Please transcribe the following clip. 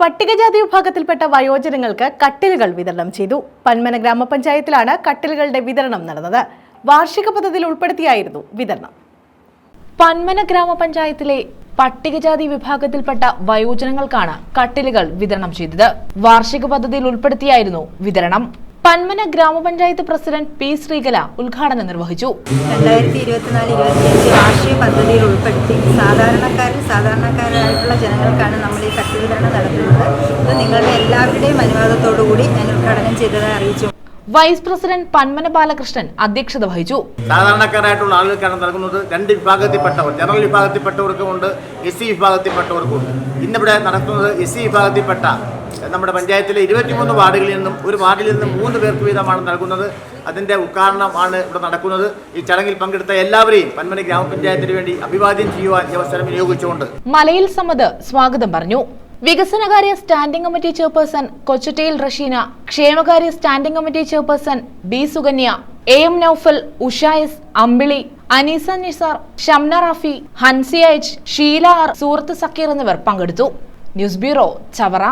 പട്ടികജാതി വിഭാഗത്തിൽപ്പെട്ട വയോജനങ്ങൾക്ക് കട്ടിലുകൾ വിതരണം ചെയ്തു. പന്മന ഗ്രാമപഞ്ചായത്തിലാണ് കട്ടിലുകളുടെ വിതരണം നടന്നത്. വാർഷിക പദ്ധതിയിൽ ഉൾപ്പെടുത്തിയായിരുന്നു വിതരണം. പന്മന ഗ്രാമപഞ്ചായത്തിലെ പട്ടികജാതി വിഭാഗത്തിൽപ്പെട്ട വയോജനങ്ങൾക്കാണ് കട്ടിലുകൾ വിതരണം ചെയ്തത്. വാർഷിക പദ്ധതിയിൽ ഉൾപ്പെടുത്തിയായിരുന്നു വിതരണം. പന്മന ഗ്രാമപഞ്ചായത്ത് പ്രസിഡന്റ് പി ശ്രീകല ഉദ്ഘാടനം നിർവഹിച്ചു. രണ്ടായിരത്തി ഇരുപത്തിനാല് ഇരുപത്തിയഞ്ച് വാർഷിക പദ്ധതിയിൽ ഉൾപ്പെടുത്തി സാധാരണക്കാരിൽ സാധാരണക്കാരായിട്ടുള്ള ജനങ്ങൾക്കാണ് നമ്മൾ ഈ കട്ട് വിതരണം നടത്തുന്നത്. ഇത് നിങ്ങളുടെ എല്ലാവരുടെയും അനുവാദത്തോടു കൂടി ഞാൻ ഉദ്ഘാടനം ചെയ്തതായി അറിയിച്ചു. വൈസ് പ്രസിഡന്റ് പന്മന ബാലകൃഷ്ണൻ അധ്യക്ഷത വഹിച്ചു. സാധാരണക്കാരായിട്ടുള്ള ആളുകൾക്കാണ് നൽകുന്നത്. രണ്ട് വിഭാഗത്തിൽപ്പെട്ടവർ ജനറൽ വിഭാഗത്തിൽപ്പെട്ടവർക്കും ഉണ്ട് എസ് സി വിഭാഗത്തിൽപ്പെട്ടവർക്കും ഉണ്ട്. ഇന്നിവിടെ നടത്തുന്നത് എസ് സി വിഭാഗത്തിൽപ്പെട്ട നമ്മുടെ പഞ്ചായത്തിലെ ഇരുപത്തിമൂന്ന് വാർഡുകളിൽ നിന്നും ഒരു വാർഡിൽ നിന്നും മൂന്ന് പേർക്ക് വീതമാണ് നൽകുന്നത്. അതിന്റെ ഉദ്ഘാടനമാണ് ഇവിടെ നടക്കുന്നത്. ഈ ചടങ്ങിൽ പങ്കെടുത്ത എല്ലാവരെയും പന്മന ഗ്രാമപഞ്ചായത്തിന് വേണ്ടി അഭിവാദ്യം ചെയ്യുവാൻ ഈ അവസരം വിനിയോഗിച്ചുകൊണ്ട്. മലയിൽ സമ്മത് സ്വാഗതം പറഞ്ഞു. വികസനകാര്യ സ്റ്റാൻഡിംഗ് കമ്മിറ്റി ചെയർപേഴ്സൺ കൊച്ചുറ്റയിൽ റഷീന ക്ഷേമകാര്യ standing committee chairperson B Sukanya A M Noufal ഉഷായസ് Ambili Aneesa Nisar Shamna Rafi Hansiya H Sheela R Surath Zakir എന്നിവർ പങ്കെടുത്തു. News bureau Chavara.